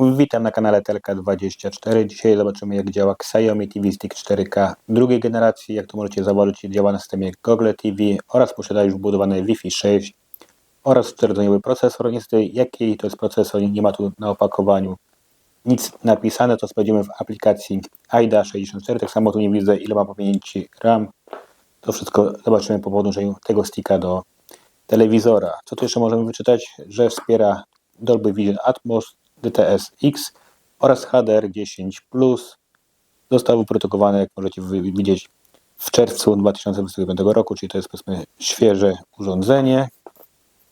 Witam na kanale Telka24. Dzisiaj zobaczymy jak działa Xiaomi TV Stick 4K drugiej generacji. Jak tu możecie zauważyć działa na systemie Google TV oraz posiada już wbudowany Wi-Fi 6 oraz 4 procesor. Niestety jaki to jest procesor nie ma tu na opakowaniu nic napisane, to sprawdzimy w aplikacji AIDA 64. Tak samo tu nie widzę ile ma pamięci RAM. To wszystko zobaczymy po podłączeniu tego sticka do telewizora. Co tu jeszcze możemy wyczytać? Że wspiera Dolby Vision Atmos, DTS-X oraz HDR10+. Został wyprodukowany, jak możecie widzieć, w czerwcu 2025 roku, czyli to jest powiedzmy świeże urządzenie.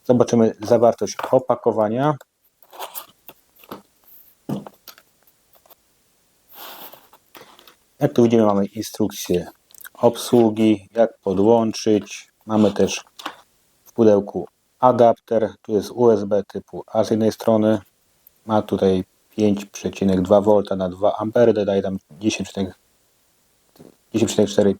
Zobaczymy zawartość opakowania. Jak tu widzimy, mamy instrukcję obsługi, jak podłączyć. Mamy też w pudełku adapter. Tu jest USB typu A z jednej strony. Ma tutaj 5,2 V na 2 A, daje tam 10,4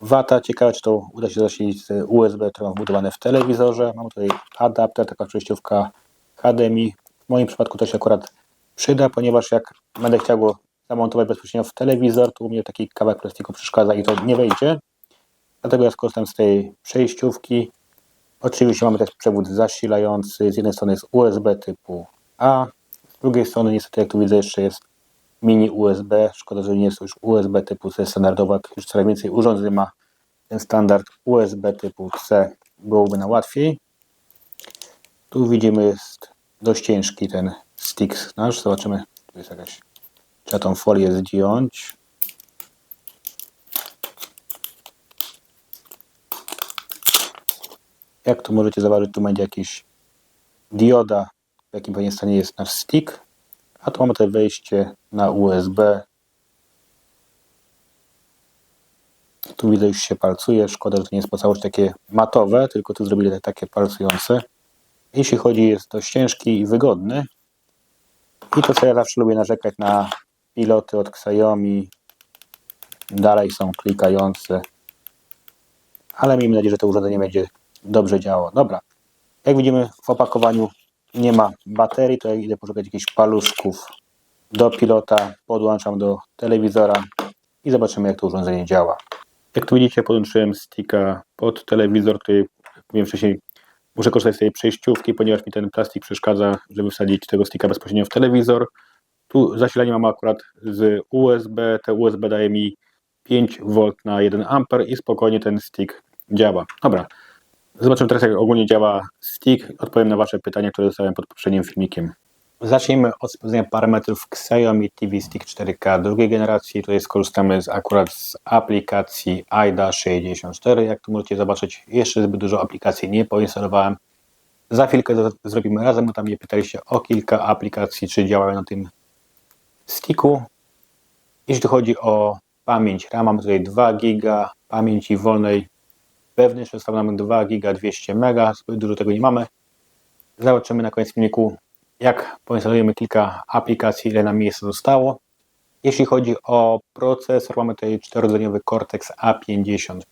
W. Ciekawe, czy to uda się zasilić z USB, które mam wbudowane w telewizorze. Mam tutaj adapter, taka przejściówka HDMI. W moim przypadku to się akurat przyda, ponieważ jak będę chciał go zamontować bezpośrednio w telewizor, to u mnie taki kawałek plastiku przeszkadza i to nie wejdzie. Dlatego ja skorzystam z tej przejściówki. Oczywiście mamy też przewód zasilający. Z jednej strony jest USB typu A, drugiej strony niestety jak tu widzę jeszcze jest mini USB. Szkoda, że nie jest to już USB typu C standardowa. Już coraz więcej urządzeń ma ten standard USB typu C. Byłoby na łatwiej. Tu widzimy jest dość ciężki ten stick nasz. Zobaczymy. Tu jest jakaś Trzeba tą folię zdjąć. Jak tu możecie zobaczyć, tu będzie jakiś dioda, jakim pewnie stanie jest nasz stick. A tu mamy tutaj wejście na USB. Tu widzę już się palcuje. Szkoda, że to nie jest po całości takie matowe, tylko tu zrobili takie palcujące. Jeśli chodzi, jest dość ciężki i wygodny. I to co ja zawsze lubię narzekać na piloty od Xiaomi dalej są klikające, ale miejmy nadzieję, że to urządzenie będzie dobrze działało. Dobra, jak widzimy w opakowaniu nie ma baterii, to ja idę poszukać jakichś paluszków do pilota, podłączam do telewizora i zobaczymy jak to urządzenie działa. Jak tu widzicie podłączyłem sticka pod telewizor, który mówiłem wcześniej muszę korzystać z tej przejściówki, ponieważ mi ten plastik przeszkadza, żeby wsadzić tego sticka bezpośrednio w telewizor. Tu zasilanie mam akurat z USB. Te USB daje mi 5 V na 1 A i spokojnie ten stick działa. Dobra, zobaczymy teraz jak ogólnie działa stick. Odpowiem na Wasze pytania, które zostawiam pod poprzednim filmikiem. Zacznijmy od sprawdzenia parametrów Xiaomi TV Stick 4K drugiej generacji. Tutaj skorzystamy z, akurat z aplikacji AIDA 64. Jak tu możecie zobaczyć, jeszcze zbyt dużo aplikacji nie poinstalowałem. Za chwilkę zrobimy razem, bo tam mnie pytaliście o kilka aplikacji, czy działają na tym sticku. Jeśli chodzi o pamięć RAM, mamy tutaj 2 GB pamięci wolnej wewnętrznej, zostało nam 2 GB 200 MB, zbyt dużo tego nie mamy. Zobaczymy na koniec filmiku, jak poinstalujemy kilka aplikacji, ile nam miejsca zostało. Jeśli chodzi o procesor, mamy tutaj 4 Cortex A55,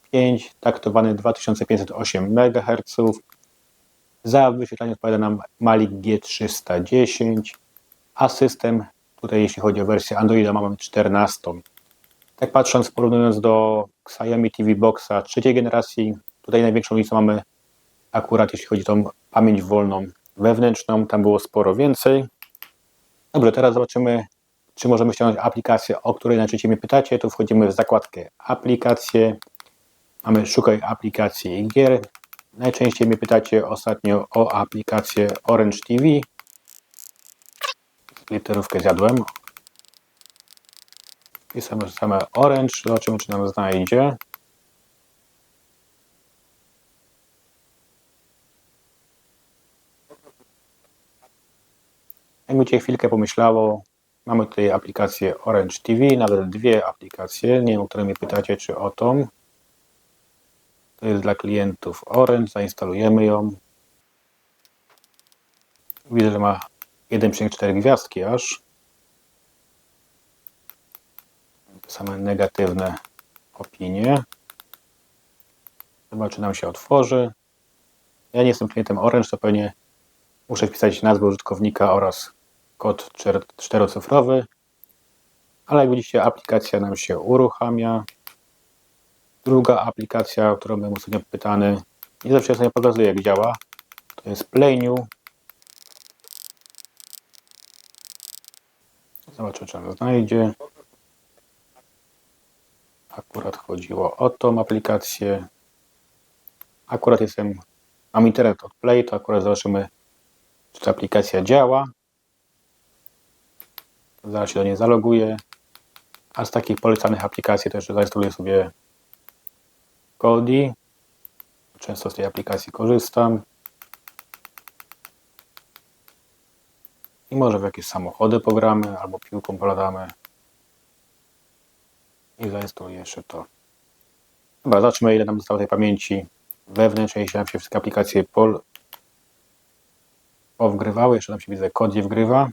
taktowany 2508 MHz. Za wyświetlanie odpowiada nam Malik G310, a system Tutaj jeśli chodzi o wersję Androida mamy 14. Tak patrząc, porównując do Xiaomi TV Boxa trzeciej generacji, tutaj największą różnicę mamy akurat jeśli chodzi o tą pamięć wolną wewnętrzną, tam było sporo więcej. Dobrze, teraz zobaczymy, czy możemy ściągnąć aplikację, o której najczęściej mnie pytacie. Tu wchodzimy w zakładkę aplikacje. Mamy szukaj aplikacji i gier. Najczęściej mnie pytacie ostatnio o aplikację Orange TV literówkę zjadłem. Pisamy same orange, zobaczymy czy nam znajdzie. Jakby Cię chwilkę pomyślało, mamy tutaj aplikację Orange TV, nawet dwie aplikacje, nie wiem, o które mnie pytacie, czy o tą. To jest dla klientów Orange, zainstalujemy ją. Widzę, że ma 1,4 gwiazdki aż. Same negatywne opinie. Zobaczy nam się otworzy. Ja nie jestem klientem Orange, to pewnie muszę wpisać nazwę użytkownika oraz kod czterocyfrowy. Ale jak widzicie, aplikacja nam się uruchamia. Druga aplikacja, o którą byłem ostatnio pytany, nie zawsze sobie pokazuje, jak działa. To jest PlayNew. Zobaczę, czy on znajdzie. Akurat chodziło o tą aplikację. Akurat jestem, mam internet od Play, to akurat zobaczymy, czy ta aplikacja działa. Zaraz się do niej zaloguję. A z takich polecanych aplikacji jeszcze zainstaluję sobie Kodi. Często z tej aplikacji korzystam. I może w jakieś samochody pogramy, albo piłką poladamy. I zainstaluję jeszcze to. Dobra, zobaczmy ile nam zostało tej pamięci wewnętrznej, jeśli nam się wszystkie aplikacje pol powgrywały. Jeszcze nam się widzę kod nie wgrywa.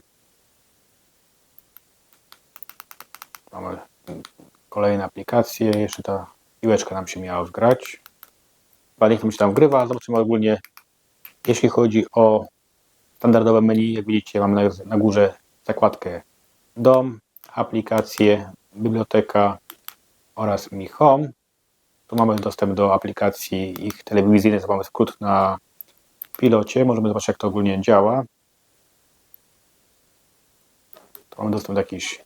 Mamy kolejne aplikacje. Jeszcze ta piłeczka nam się miała wgrać. Chyba niech mi się tam wgrywa. Zobaczymy ogólnie, jeśli chodzi o standardowe menu. Jak widzicie, mamy na, na górze zakładkę Dom, aplikacje, biblioteka oraz Mi Home. Tu mamy dostęp do aplikacji ich telewizyjnych. Mamy skrót na pilocie. Możemy zobaczyć, jak to ogólnie działa. Tu mamy dostęp do jakichś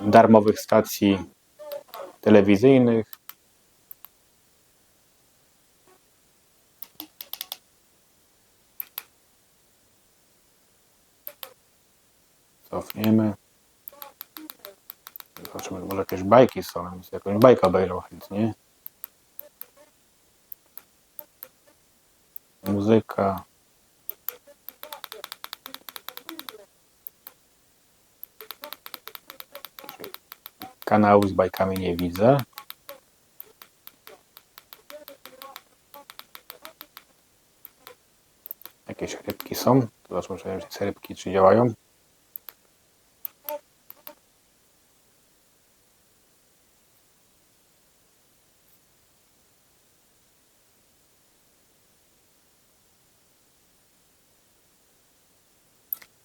darmowych stacji telewizyjnych. Cofniemy. Zobaczymy, może jakieś bajki są. sobie Jakąś bajkę obejrzał chętnie. Muzyka. Kanału z bajkami nie widzę. Jakieś rybki są. Zobaczmy, czy te rybki czy działają.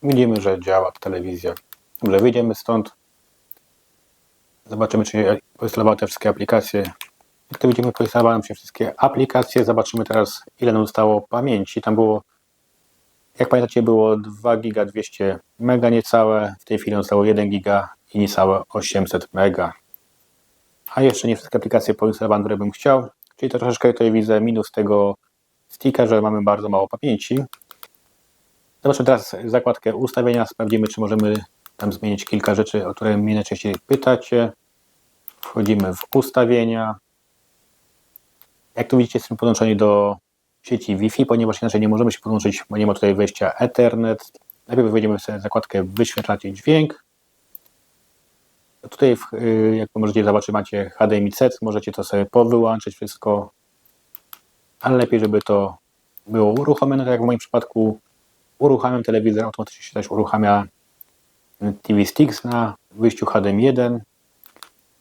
Widzimy, że działa telewizja. Dobrze, wyjdziemy stąd. Zobaczymy, czy poinstalowały te wszystkie aplikacje. Jak to widzimy, poinstalowały się wszystkie aplikacje. Zobaczymy teraz, ile nam zostało pamięci. Tam było, jak pamiętacie, było 2 giga 200 mega niecałe. W tej chwili zostało 1 giga i niecałe 800 mega. A jeszcze nie wszystkie aplikacje poinstalowałem, które bym chciał. Czyli to troszeczkę tutaj widzę minus tego sticka, że mamy bardzo mało pamięci. Zobaczmy teraz zakładkę ustawienia. Sprawdzimy, czy możemy tam zmienić kilka rzeczy, o które mnie najczęściej pytacie. Wchodzimy w ustawienia. Jak tu widzicie, jesteśmy podłączeni do sieci Wi-Fi, ponieważ inaczej nie możemy się podłączyć, bo nie ma tutaj wejścia Ethernet. Najpierw wejdziemy w zakładkę wyświetlać dźwięk. Tutaj, y, jak możecie zobaczyć, macie HDMI C, możecie to sobie powyłączyć wszystko, ale lepiej, żeby to było uruchomione, tak jak w moim przypadku uruchamiam telewizor, automatycznie się też uruchamia TV Sticks na wyjściu HDMI 1.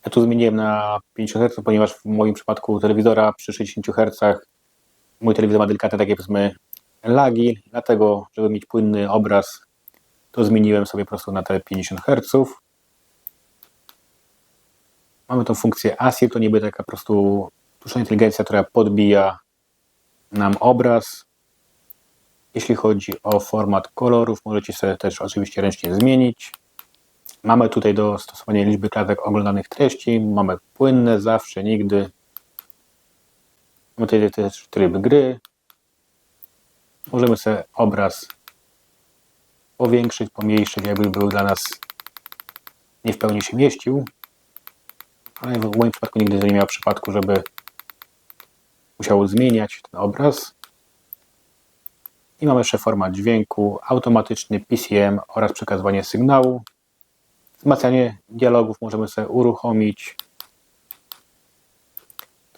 Ja tu zmieniłem na 50 Hz, ponieważ w moim przypadku telewizora przy 60 Hz mój telewizor ma delikatne takie powiedzmy lagi, dlatego żeby mieć płynny obraz to zmieniłem sobie po prostu na te 50 Hz. Mamy tą funkcję ASIR, to niby taka po prostu sztuczna inteligencja, która podbija nam obraz. Jeśli chodzi o format kolorów, możecie sobie też oczywiście ręcznie zmienić. Mamy tutaj dostosowanie liczby klatek oglądanych treści. Mamy płynne, zawsze, nigdy. Mamy tutaj też tryb gry. Możemy sobie obraz powiększyć, pomniejszyć, jakby był dla nas nie w pełni się mieścił. Ale w moim przypadku nigdy nie miał przypadku, żeby musiał zmieniać ten obraz. I mamy jeszcze format dźwięku, automatyczny PCM oraz przekazywanie sygnału. Wzmacnianie dialogów możemy sobie uruchomić.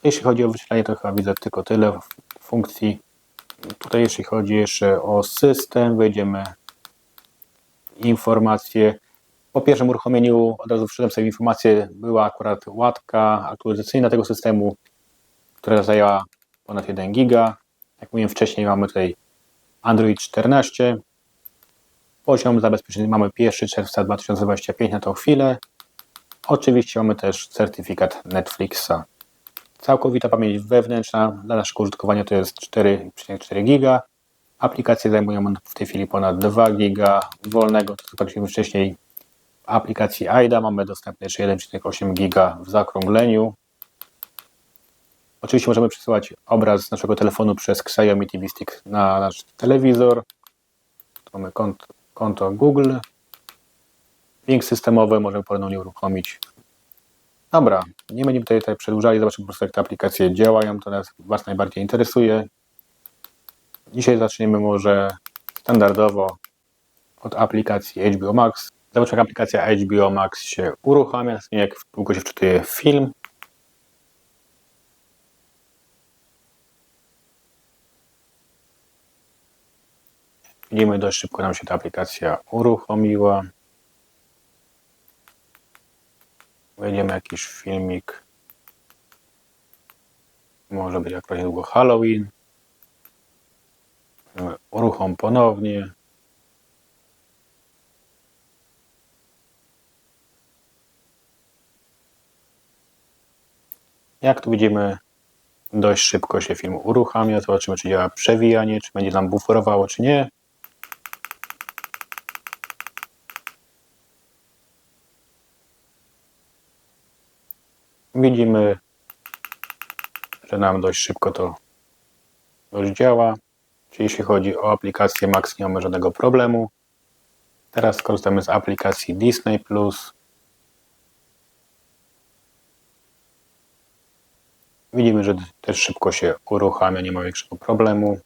Jeśli chodzi o wyświetlanie, to chyba widzę tylko tyle funkcji. Tutaj jeśli chodzi jeszcze o system, wejdziemy informacje. Po pierwszym uruchomieniu od razu wszedłem sobie informację, była akurat łatka aktualizacyjna tego systemu, która zajęła ponad 1 giga. Jak mówiłem wcześniej, mamy tutaj Android 14. Poziom zabezpieczenia mamy 1 czerwca 2025 na tą chwilę. Oczywiście mamy też certyfikat Netflixa. Całkowita pamięć wewnętrzna dla naszego użytkowania to jest 4,4 giga. Aplikacje zajmują w tej chwili ponad 2 giga wolnego, to co zobaczyliśmy wcześniej. W aplikacji AIDA mamy dostępne jeszcze 1,8 giga w zaokrągleniu. Oczywiście możemy przesyłać obraz z naszego telefonu przez Xiaomi TV Stick na nasz telewizor. Mamy konto, konto Google. Link systemowy możemy ponownie uruchomić. Dobra, nie będziemy tutaj, tutaj przedłużali, zobaczymy po prostu jak te aplikacje działają, to nas Was najbardziej interesuje. Dzisiaj zaczniemy może standardowo od aplikacji HBO Max. Zobaczymy jak aplikacja HBO Max się uruchamia, jak długo się wczytuje film. Widzimy, dość szybko nam się ta aplikacja uruchomiła. Wejdziemy jakiś filmik. Może być jakoś długo Halloween. Uruchom ponownie. Jak tu widzimy, dość szybko się film uruchamia. Zobaczymy, czy działa przewijanie, czy będzie nam buforowało, czy nie. Widzimy, że nam dość szybko to już działa. Czyli jeśli chodzi o aplikację Max, nie mamy żadnego problemu. Teraz skorzystamy z aplikacji Disney Plus. Widzimy, że też szybko się uruchamia, nie ma większego problemu.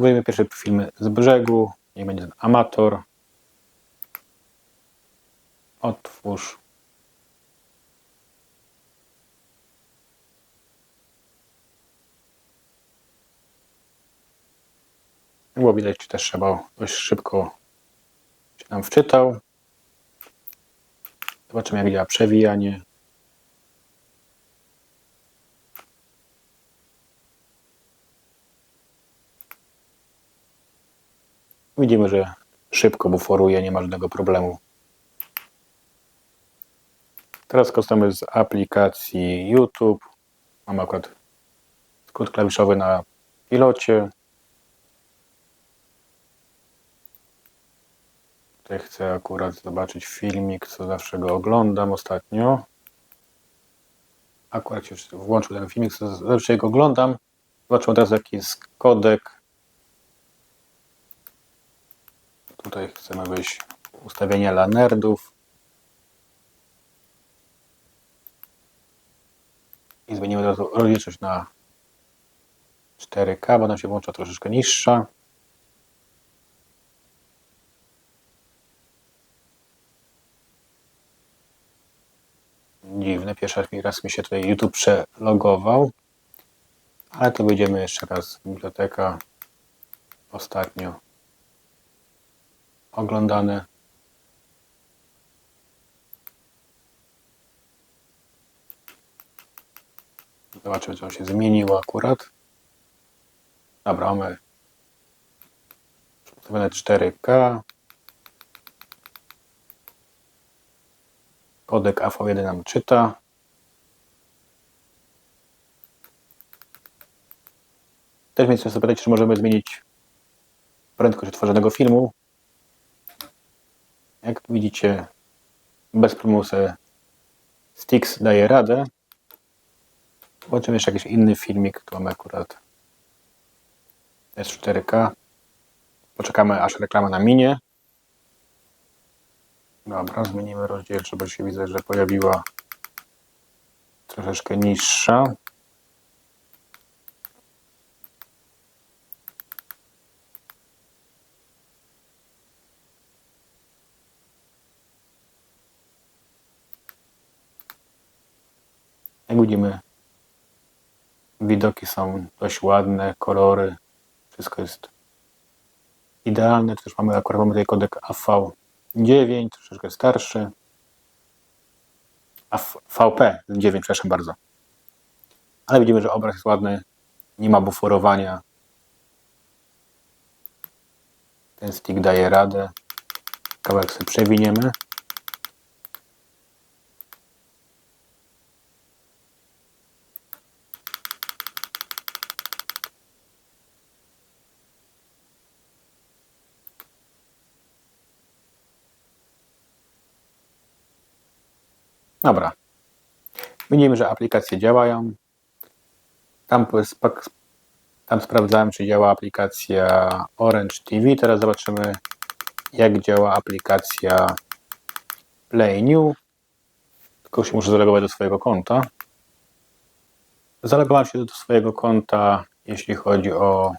Spróbujemy pierwszy film z brzegu. Niech będzie ten amator. Otwórz. Było widać, że też trzeba dość szybko się nam wczytał. Zobaczymy, jak działa przewijanie. Widzimy, że szybko buforuje, nie ma żadnego problemu. Teraz korzystamy z aplikacji YouTube. Mam akurat skrót klawiszowy na pilocie. Tutaj chcę akurat zobaczyć filmik, co zawsze go oglądam ostatnio. Akurat się włączył ten filmik, co zawsze go oglądam. Zobaczymy teraz jaki jest kodek Tutaj chcemy wyjść ustawienia dla nerdów. I zmienimy rozdzielczość na 4K, bo nam się włącza troszeczkę niższa. Dziwne, pierwszy raz mi się tutaj YouTube przelogował. Ale to wyjdziemy jeszcze raz. Biblioteka ostatnio oglądane Zobaczymy, co się zmieniło akurat. Dobra, mamy ustawione 4K. Kodek AV1 nam czyta. Też mnie chcę zapytać, czy możemy zmienić prędkość odtworzonego filmu. Jak widzicie, bez sobie Stix daje radę. Zobaczymy jeszcze jakiś inny filmik, tu mamy akurat S4K. Poczekamy aż reklama na minie. Dobra, zmienimy rozdzielczość, bo się widzę, że pojawiła troszeczkę niższa. Jak widzimy, widoki są dość ładne, kolory, wszystko jest idealne. Też mamy akurat mamy tutaj kodek AV9, troszeczkę starszy. A VP9, przepraszam bardzo. Ale widzimy, że obraz jest ładny, nie ma buforowania. Ten stick daje radę. Kawałek sobie przewiniemy. Dobra. Widzimy, że aplikacje działają. Tam, tam sprawdzałem, czy działa aplikacja Orange TV. Teraz zobaczymy, jak działa aplikacja Play New. Tylko się muszę zalogować do swojego konta. Zalogowałem się do swojego konta, jeśli chodzi o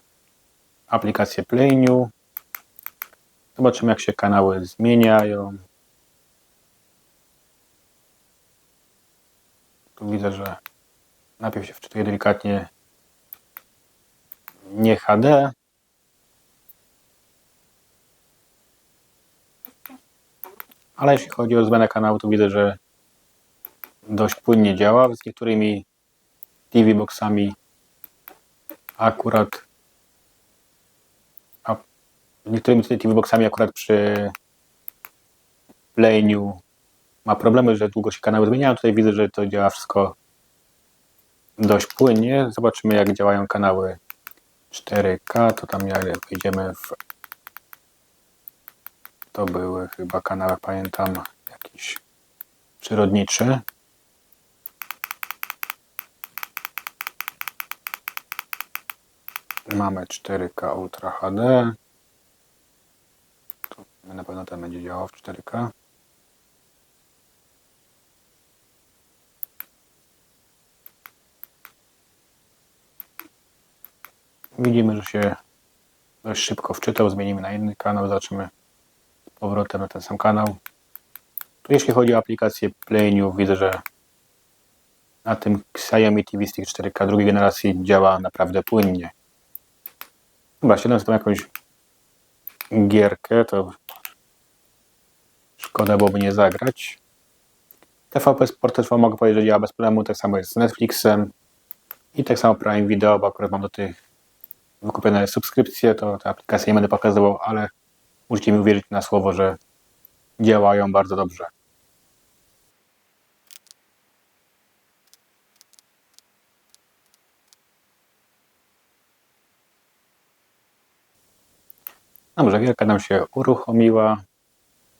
aplikację Play New. Zobaczymy, jak się kanały zmieniają. Tu widzę, że najpierw się wczytuje delikatnie nie HD. Ale jeśli chodzi o zmianę kanału, to widzę, że dość płynnie działa. Z niektórymi TV boxami akurat a niektórymi TV boxami akurat przy New ma problemy, że długo się kanały zmieniają. Tutaj widzę, że to działa wszystko dość płynnie. Zobaczymy, jak działają kanały 4K. To tam jak wejdziemy w. To były chyba kanały, pamiętam, jakiś przyrodniczy. Mamy 4K Ultra HD. Na pewno ten będzie działał w 4K. Widzimy, że się dość szybko wczytał. Zmienimy na inny kanał. Zobaczymy z powrotem na ten sam kanał. Tu jeśli chodzi o aplikację Play New, widzę, że na tym Xiaomi TV Stick 4K drugiej generacji działa naprawdę płynnie. Chyba siedem z jakąś gierkę, to szkoda byłoby nie zagrać. TVP Sport też mogę powiedzieć, że działa bez problemu, tak samo jest z Netflixem i tak samo Prime Video, bo akurat mam do tych wykupione subskrypcje, to te aplikacje nie będę pokazywał, ale musicie mi uwierzyć na słowo, że działają bardzo dobrze. Dobrze, gierka nam się uruchomiła.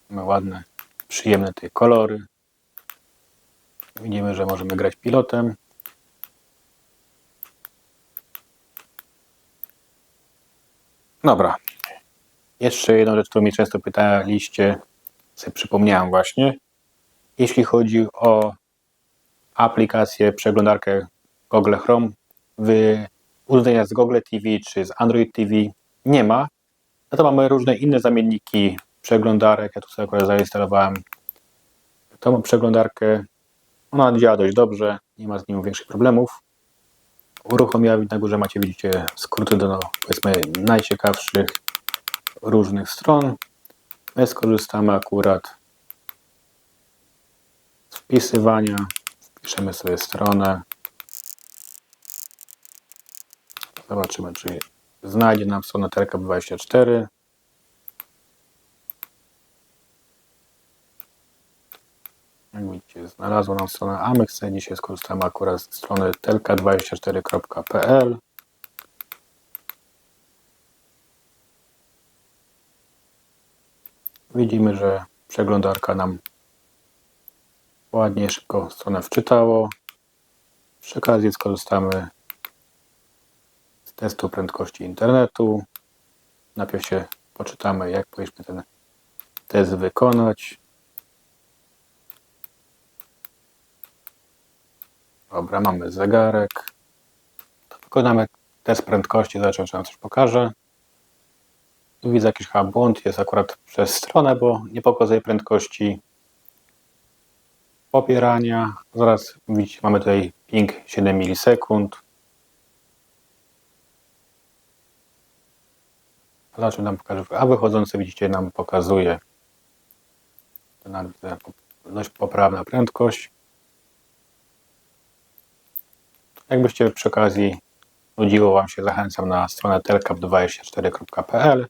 Mamy ładne, przyjemne te kolory. Widzimy, że możemy grać pilotem. Dobra. Jeszcze jedną rzecz, którą mi często pytaliście, sobie przypomniałem właśnie. Jeśli chodzi o aplikację, przeglądarkę Google Chrome, w urządzeniach z Google TV czy z Android TV nie ma. No to mamy różne inne zamienniki przeglądarek. Ja tu sobie akurat zainstalowałem tą przeglądarkę. Ona działa dość dobrze, nie ma z nią większych problemów. Uruchomiła na górze macie, widzicie, skróty do powiedzmy najciekawszych różnych stron. My skorzystamy akurat z wpisywania. Wpiszemy sobie stronę. Zobaczymy, czy znajdzie nam stronę Terka24. Jak widzicie, znalazło nam stronę Amex. Dzisiaj skorzystamy akurat z strony telka24.pl. Widzimy, że przeglądarka nam ładnie, szybko stronę wczytało. Przy okazji skorzystamy z testu prędkości internetu. Najpierw się poczytamy, jak powinniśmy ten test wykonać. Dobra, mamy zegarek. To wykonamy test prędkości, zobaczymy, czy nam coś pokaże. Tu widzę jakiś chyba błąd, jest akurat przez stronę, bo nie pokazuje prędkości popierania. Zaraz widzicie, mamy tutaj ping 7 milisekund. Zobaczmy, nam pokaże, a wychodzący widzicie nam pokazuje dość poprawna prędkość. Jakbyście przy okazji nudziło Wam się, zachęcam na stronę telcap24.pl.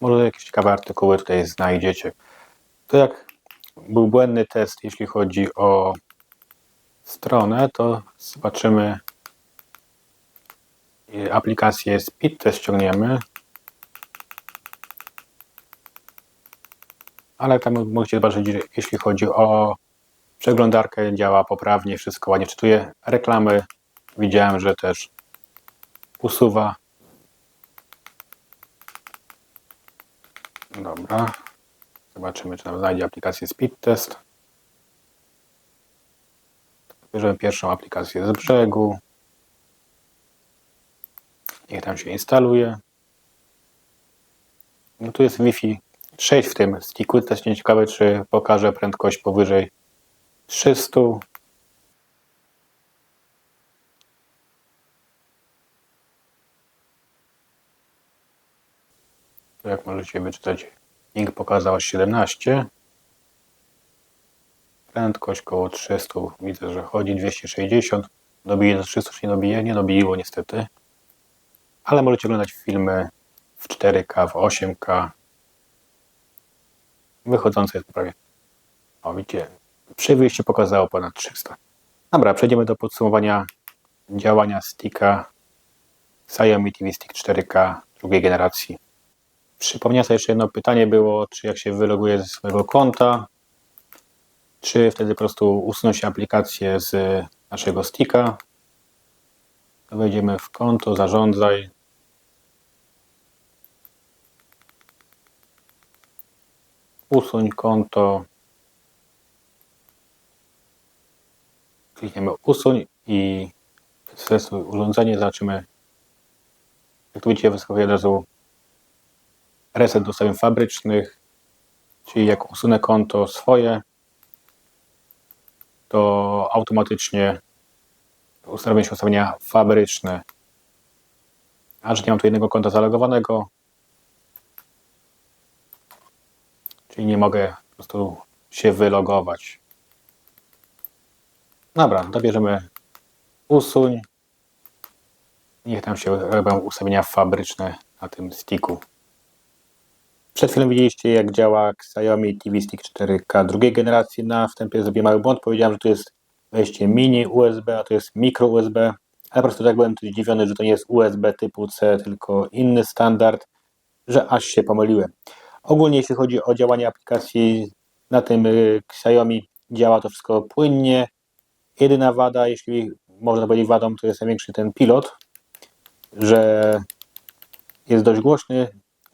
Może jakieś ciekawe artykuły tutaj znajdziecie. To jak był błędny test, jeśli chodzi o stronę, to zobaczymy y, aplikację Speed Test ściągniemy. Ale tam możecie zobaczyć, jeśli chodzi o przeglądarkę, działa poprawnie, wszystko ładnie czytuje. Reklamy widziałem, że też usuwa. Dobra. Zobaczymy, czy nam znajdzie aplikację Speed Test. Bierzemy pierwszą aplikację z brzegu. Niech tam się instaluje. No tu jest Wi-Fi 6 w tym sticku. Też nie ciekawe, czy pokaże prędkość powyżej 300. Tu jak możecie wyczytać, link pokazał 17. Prędkość około 300. Widzę, że chodzi 260. Dobije do 300, czy nie dobije? Nie dobiło niestety. Ale możecie oglądać filmy w 4K, w 8K. Wychodzące jest prawie. O, widzicie, przy wyjściu pokazało ponad 300. Dobra, przejdziemy do podsumowania działania sticka Xiaomi TV Stick 4K drugiej generacji. Przypomniałem sobie jeszcze jedno pytanie było, czy jak się wyloguje ze swojego konta, czy wtedy po prostu usunąć aplikację z naszego sticka. Wejdziemy w konto, zarządzaj. Usuń konto. Klikniemy usuń i stresuj urządzenie. Zobaczymy. Jak tu widzicie, wyskakuje od razu reset do ustawień fabrycznych, czyli jak usunę konto swoje, to automatycznie ustawią się ustawienia fabryczne. A że nie mam tu jednego konta zalogowanego, czyli nie mogę po prostu się wylogować. Dobra, dobierzemy usuń. Niech tam się robią ustawienia fabryczne na tym sticku. Przed chwilą widzieliście, jak działa Xiaomi TV Stick 4K drugiej generacji. Na wstępie zrobiłem mały błąd. Powiedziałem, że to jest wejście mini USB, a to jest mikro USB. Ale po prostu tak byłem zdziwiony, że to nie jest USB typu C, tylko inny standard, że aż się pomyliłem. Ogólnie jeśli chodzi o działanie aplikacji na tym y, Xiaomi, działa to wszystko płynnie. Jedyna wada, jeśli można powiedzieć wadą, to jest największy ten pilot, że jest dość głośny,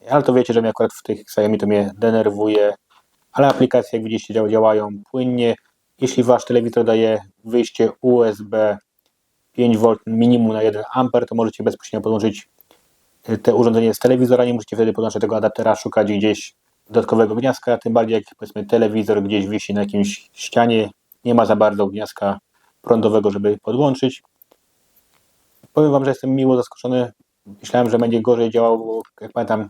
ale to wiecie, że mnie akurat w tych Xiaomi to mnie denerwuje, ale aplikacje jak widzicie działają płynnie. Jeśli wasz telewizor daje wyjście USB 5V minimum na 1 A, to możecie bezpośrednio podłączyć te urządzenie z telewizora, nie musicie wtedy podłączać tego adaptera, szukać gdzieś dodatkowego gniazdka, tym bardziej jak powiedzmy telewizor gdzieś wisi na jakimś ścianie, nie ma za bardzo gniazdka prądowego, żeby podłączyć. Powiem Wam, że jestem miło zaskoczony. Myślałem, że będzie gorzej działał, bo jak pamiętam,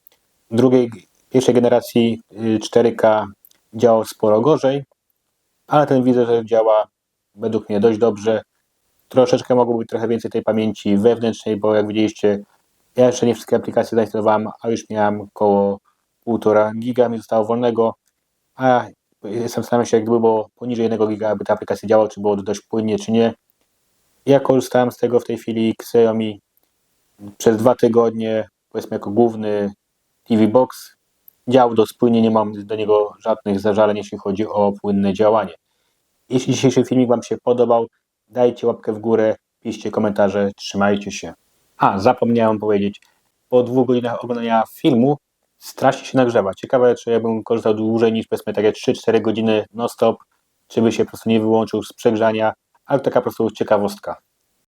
drugiej, pierwszej generacji 4K y, działał sporo gorzej, ale ten widzę, że działa według mnie dość dobrze. Troszeczkę mogło być trochę więcej tej pamięci wewnętrznej, bo jak widzieliście, ja jeszcze nie wszystkie aplikacje zainstalowałem, a już miałem około 1,5 giga mi zostało wolnego, a zastanawiam się, jak gdyby było poniżej 1 giga, aby ta aplikacja działała, czy było dość płynnie, czy nie. Ja korzystałem z tego w tej chwili Xiaomi przez dwa tygodnie, powiedzmy jako główny TV Box. Dział do nie mam do niego żadnych zażaleń, jeśli chodzi o płynne działanie. Jeśli dzisiejszy filmik Wam się podobał, dajcie łapkę w górę, piszcie komentarze, trzymajcie się. A, zapomniałem powiedzieć, po dwóch godzinach oglądania filmu strasznie się nagrzewa. Ciekawe, czy ja bym korzystał dłużej niż powiedzmy takie 3-4 godziny non-stop, czy by się po prostu nie wyłączył z przegrzania, ale taka po prostu ciekawostka.